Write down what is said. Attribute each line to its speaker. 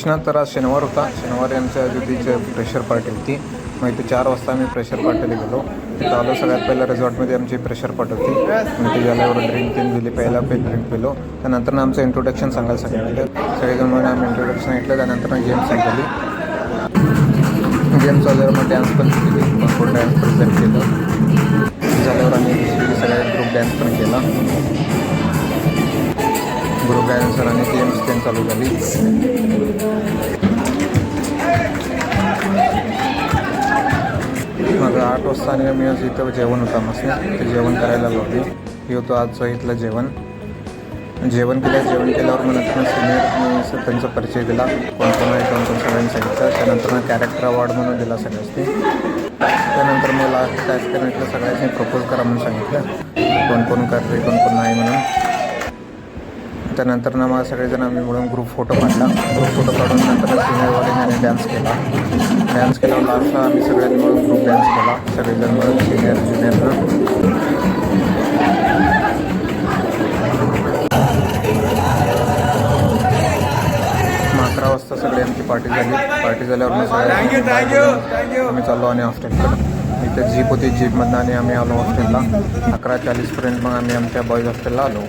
Speaker 1: कृष्णा तर आज शनिवार होता. शनिवारी आमच्या ज्योतीची प्रेशर पार्टी होती. मग इथे चार वाजता आम्ही प्रेशर पार्टीला गेलो. तिथं आलो सगळ्यात पहिल्या रिझॉर्टमध्ये आमची प्रेशर पार्टी होती. मग ते गेल्यावर ड्रिंक तीन दिली पहिला पे ड्रिंक पिलो. त्यानंतर आमचं इंट्रोडक्शन सांगायला सांगितलं. सगळेजण म्हणून आम्ही इंट्रोडक्शन ऐकलं त्यानंतर गेम सांगितली गेम झाल्यावर मग डान्स पण केली. भरपूर डान्स प्रेझेंट केलं. झाल्यावर आम्ही सगळ्या ग्रुप डान्स पण केला. गुरु डान्सर आणि गेम्स पण चालू झाली. मग आठ वाजता आणि मी आज इथं जेवण होतं मस्त. ते जेवण करायला लावली हे होतं आजचं इथलं जेवण. जेवण केलं जेवण केल्यावर मग नंतर सिनियर त्यांचा परिचय दिला. कोण कोण आहे कोण कोण सगळ्यांनी सांगितलं. त्यानंतर मग कॅरेक्टर अवॉर्ड म्हणून दिला सगळ्यांनी. त्यानंतर मग लास्ट टास्क म्हटलं सगळ्यांनी प्रपोज करा म्हणून सांगितलं. कोण कोण करते कोण कोण नाही म्हणून. त्यानंतर ना मग सगळेजण आम्ही मिळून ग्रुप फोटो काढला. ग्रुप फोटो काढून नंतर सिनियरवाल्यांनी डान्स केला. डान्स केल्यावर लास्टला आम्ही सगळ्यांनी मिळून ग्रुप डान्स केला. सगळेजण मिळून सिनियर ज्युनियरनं मग अकरा वाजता सगळी आमची पार्टी झाली. पार्टी झाल्यावर सगळ्यांनी आम्ही चाललो आणि हॉस्टेलकडे इथे जीप होती जीपमधनं आणि आम्ही आलो हॉस्टेलला अकरा चाळीसपर्यंत मग आम्ही आमच्या बॉईज हॉस्टेलला आलो.